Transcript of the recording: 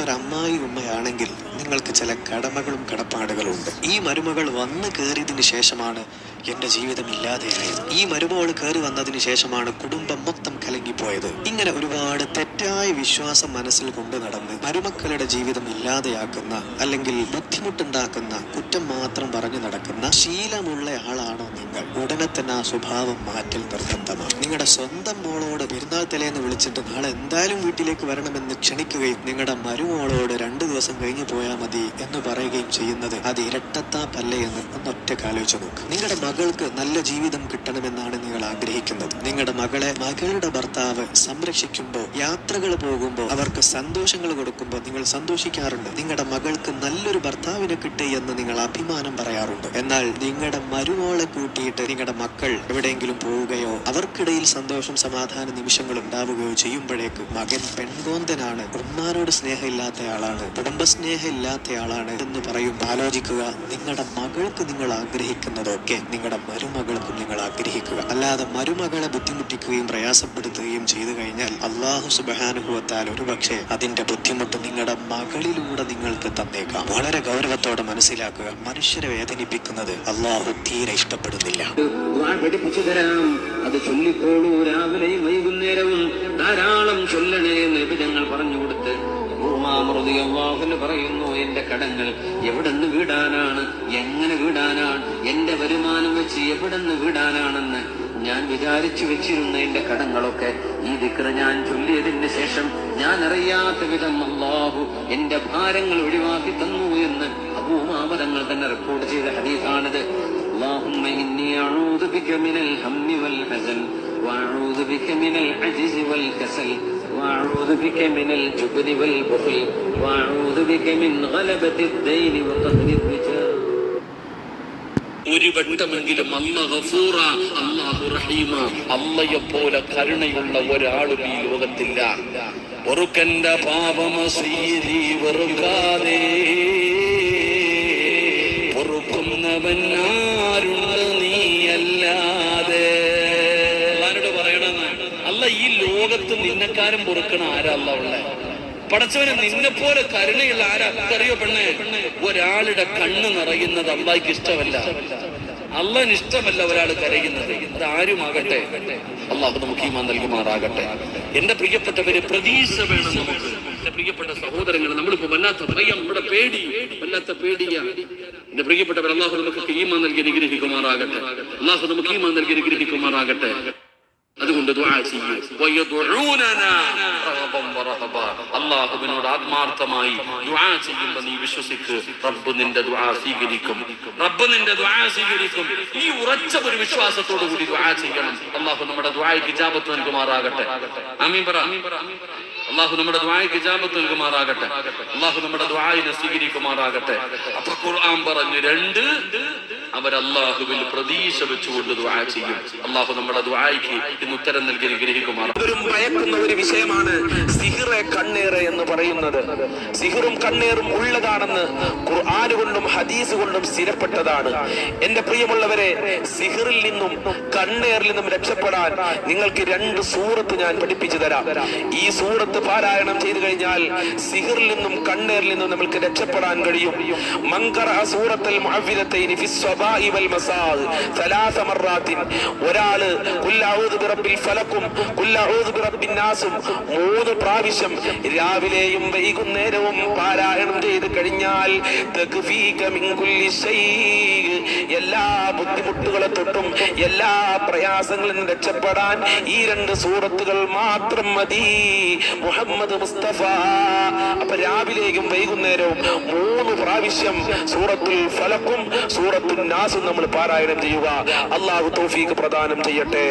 ഒരു അമ്മായി ഉമ്മയാണെങ്കിൽ നിങ്ങൾക്ക് ചില കടമകളും കടപ്പാടുകളും ഉണ്ട് ഈ മരുമകൾ വന്ന് കയറിയതിനു ശേഷമാണ് എന്റെ ജീവിതം ഇല്ലാതെയായത്. ഈ മരുമകൾ കയറി വന്നതിന് ശേഷമാണ് കുടുംബം മൊത്തം കലങ്ങിപ്പോയത്. ഇങ്ങനെ ഒരുപാട് തെറ്റായ വിശ്വാസം മനസ്സിൽ കൊണ്ടു നടന്ന് മരുമക്കളുടെ ജീവിതം ഇല്ലാതെയാക്കുന്ന അല്ലെങ്കിൽ ബുദ്ധിമുട്ടുണ്ടാക്കുന്ന കുറ്റം മാത്രം പറഞ്ഞു നടക്കുന്ന ശീലമുള്ള ആളാണോ നിങ്ങൾ? ഉടനെ തന്നെ ആ സ്വഭാവം മാറ്റൽ നിർബന്ധമാണ്. നിങ്ങളുടെ സ്വന്തം മോളോട് പെരുന്നാൾ തലേന്ന് വിളിച്ചിട്ട് നാളെ എന്തായാലും വീട്ടിലേക്ക് വരണമെന്ന് ക്ഷണിക്കുകയും നിങ്ങളുടെ മരുമോളോട് രണ്ടു ദിവസം കഴിഞ്ഞു പോയാൽ മതി എന്ന് പറയുകയും ചെയ്യുന്നത് അത് ഇരട്ടത്താപ്പല്ലേ എന്ന് ഒന്നൊറ്റ കാലോചിച്ച് നോക്ക്. നിങ്ങളുടെ മകൾക്ക് നല്ല ജീവിതം കിട്ടണമെന്നാണ് നിങ്ങൾ ആഗ്രഹിക്കുന്നത്. നിങ്ങളുടെ മകളെ മകളുടെ ഭർത്താവ് സംരക്ഷിക്കുമ്പോൾ യാത്രകൾ പോകുമ്പോൾ അവർക്ക് സന്തോഷങ്ങൾ കൊടുക്കുമ്പോൾ നിങ്ങൾ സന്തോഷിക്കാറുണ്ട്. നിങ്ങളുടെ മകൾക്ക് നല്ലൊരു ഭർത്താവിനെ കിട്ടേ എന്ന് നിങ്ങൾ അഭിമാനം പറയാറുണ്ട്. എന്നാൽ നിങ്ങളുടെ മരുമോളെ കൂട്ടിയിട്ട് നിങ്ങളുടെ മക്കൾ എവിടെയെങ്കിലും പോവുകയോ അവർക്കിടയിൽ സന്തോഷം സമാധാന നിമിഷങ്ങൾ ഉണ്ടാവുകയോ ചെയ്യുമ്പോഴേക്ക് മകൻ പെൺകോന്തനാണ്. ഉമ്മാനോട് സ്നേഹമില്ലാത്തയാളാണ് കുടുംബസ്നേഹമില്ലാത്തയാളാണ് എന്ന് പറയും. ആലോചിക്കുക. നിങ്ങളുടെ മകൾക്ക് നിങ്ങൾ ആഗ്രഹിക്കുന്നതൊക്കെ നിങ്ങളുടെ മരുമകൾക്കും നിങ്ങൾ ആഗ്രഹിക്കുക. അല്ലാതെ മരുമകളെ ബുദ്ധിമുട്ടിക്കുകയും പ്രയാസപ്പെടുത്തുകയും ചെയ്തു കഴിഞ്ഞാൽ അള്ളാഹു സുബാനുഭവത്താൽ ഒരുപക്ഷെ അതിന്റെ ബുദ്ധിമുട്ട് നിങ്ങളുടെ മകളിലൂടെ നിങ്ങൾക്ക് തന്നേക്കാം. വളരെ ഗൗരവത്തോടെ മനസ്സിലാക്കുക. മനുഷ്യരെ വേദനിപ്പിക്കുന്നത് അള്ളാഹു തീരെ ഇഷ്ടപ്പെടുന്നില്ല. തരാം അത് ചൊല്ലിക്കോളൂ. രാവിലെയും വൈകുന്നേരവും ധാരാളം ചൊല്ലണേ എന്ന് ഞങ്ങൾ പറഞ്ഞു കൊടുത്ത് ാഹുന് പറയുന്നു എന്റെ കടങ്ങൾ എവിടെന്ന് വീടാനാണ്? എങ്ങനെ വീടാനാണ്? എന്റെ വരുമാനം വെച്ച് എവിടെന്ന് വീടാനാണെന്ന് ഞാൻ വിചാരിച്ചു വെച്ചിരുന്ന എന്റെ കടങ്ങളൊക്കെ ഈ ദിക്ര ഞാൻ ചൊല്ലിയതിന് ശേഷം ഞാൻ അറിയാത്ത വിധം അള്ളാഹു എന്റെ ഭാരങ്ങൾ ഒഴിവാക്കി തന്നു എന്ന് അബൂമാമതങ്ങൾ തന്നെ റിപ്പോർട്ട് ചെയ്ത ഹരീഫാണിത് إني أعوذ بك من الهم والحزن وأعوذ بك من العجز والكسل وأعوذ بك من الجبن والبخل وأعوذ بك من غلبة الدين وقهر الرجال ഒരു വട്ടമെങ്കിലും അല്ല ഗഫൂറ അല്ലാഹു റഹീമ അല്ലയെ പോലെ കരുണയുള്ള ഒരാളും ഈ ലോകത്തില്ല പൊറുക്കന്റെ പാപമസീരി വെറുക്കാതെ അല്ല ഈ ലോകത്ത് നിന്നെക്കാരും പൊറുക്കണ ആരാ അല്ല ഉള്ളേ? പടച്ചവന് നിന്നെ പോലെ കരുണയുള്ള ആരാ? അറിയോ പെണ്ണെ ഒരാളുടെ കണ്ണ് നിറയുന്നത് അള്ളാഹിക്ക് ഇഷ്ടമല്ല. അള്ളന് ഇഷ്ടമല്ല ഒരാൾ കരയുന്നത്. അത് ആരുമാകട്ടെ അള്ളാഹു നമുക്ക് ഈമാൻ നൽകുമാറാകട്ടെ. എന്റെ പ്രിയപ്പെട്ടവര് പ്രതീക്ഷ വേണം നമുക്ക്. എന്റെ പ്രിയപ്പെട്ട സഹോദരങ്ങൾ നമ്മളിപ്പോ വല്ലാത്ത ഭയം നമ്മുടെ പേടി വല്ലാത്ത പേടിയാണ് എന്റെ പ്രിയപ്പെട്ടവർ അള്ളാഹു നമുക്ക് ഈമാൻ നൽകി അനുഗ്രഹിക്കുമാറാകട്ടെ. അള്ളാഹു നമുക്ക് ഈമാൻ നൽകി അനുഗ്രഹിക്കുമാറാകട്ടെ. അതുകൊണ്ട് അള്ളാഹുവിനോട് ആത്മാർത്ഥമായി ദുആ ചെയ്യുമ്പോൾ നീ വിശ്വസിക്ക്. റബ്ബ് നിന്റെ ദുആ സ്വീകരിക്കും. റബ്ബ് നിന്റെ ദുആ സ്വീകരിക്കും. ഈ ഉറച്ച ഒരു വിശ്വാസത്തോടു കൂടി ദുആ ചെയ്യണം. അല്ലാഹു നമ്മുടെ ദുആയ്ക്ക് ഇജാബത്ത് നൽകുമാറാകട്ടെ. ആമീൻ പറ. അള്ളാഹു നമ്മുടെ ദ്വായക്ക് ഇജാബത്ത് നൽകുമാറാകട്ടെ. അള്ളാഹു നമ്മുടെ ദ്വായിനെ സ്വീകരിക്കുമാറാകട്ടെ. അപ്പൊ ഖുർആൻ പറഞ്ഞു രണ്ട് അവർ അള്ളാഹുവിൽ പ്രതീക്ഷ വെച്ചുകൊണ്ട് ദുആ ചെയ്യും. അള്ളാഹു നമ്മുടെ ദുആയ്ക്ക് ഇന്ന് ഉത്തരം നൽകി അനുഗ്രഹിക്കുമാറാ. ഭയക്കുന്ന ഒരു വിഷയമാണ് സിഹിറെ കണ്ണേറ് എന്ന് പറയുന്നത്. സിഹിറും കണ്ണേറും ഉള്ളതാണെന്ന് ഖുർആൻ കൊണ്ടും ഹദീസ് കൊണ്ടും സ്ഥിരപ്പെട്ടതാണ്. എന്റെ പ്രിയമുള്ളവരെ സിഹിറിൽ നിന്നും കണ്ണേറിൽ നിന്നും രക്ഷപ്പെടാൻ നിങ്ങൾക്ക് രണ്ട് സൂറത്ത് ഞാൻ പഠിപ്പിച്ചു തരാം. ഈ സൂറത്ത് പാരായണം ചെയ്തു കഴിഞ്ഞാൽ സിഹിറിൽ നിന്നും കണ്ണേറിൽ നിന്നും നമ്മൾക്ക് രക്ഷപ്പെടാൻ കഴിയും. മങ്കറ സൂറത്തൽ മുഅവ്വിദത്തൈനി ഇനി സ്വബാഇ വൽ മസാദ് ثلاث مرات ഒരാള് ഖുൽ അഊദു ബിറബ്ബിൽ ഫലക്കും ഖുൽ അഊദു ബിറബ്ബിൻ നാസും മൂന്ന് പ്രാവശ്യം രാവിലെയും വൈകുന്നേരവും പാരായണം ചെയ്ത് കഴിഞ്ഞാൽ തക്ഫീക മിൻ കുല്ലി ശൈഇ എല്ലാ ബുദ്ധിമുട്ടുകളെ തൊട്ടും എല്ലാ പ്രയാസങ്ങളിൽ നിന്ന് രക്ഷപ്പെടാൻ ഈ രണ്ട് സൂറത്തുകൾ മാത്രം മതി മുഹമ്മദ് മുസ്തഫ അപ്പൊ രാവിലെയും വൈകുന്നേരവും മൂന്ന് പ്രാവശ്യം സൂറത്തുൽ ഫലക്കും സൂറത്തുൽ നാസും നമ്മൾ പാരായണം ചെയ്യുക. അള്ളാഹു തോഫീക്ക് പ്രദാനം ചെയ്യട്ടെ.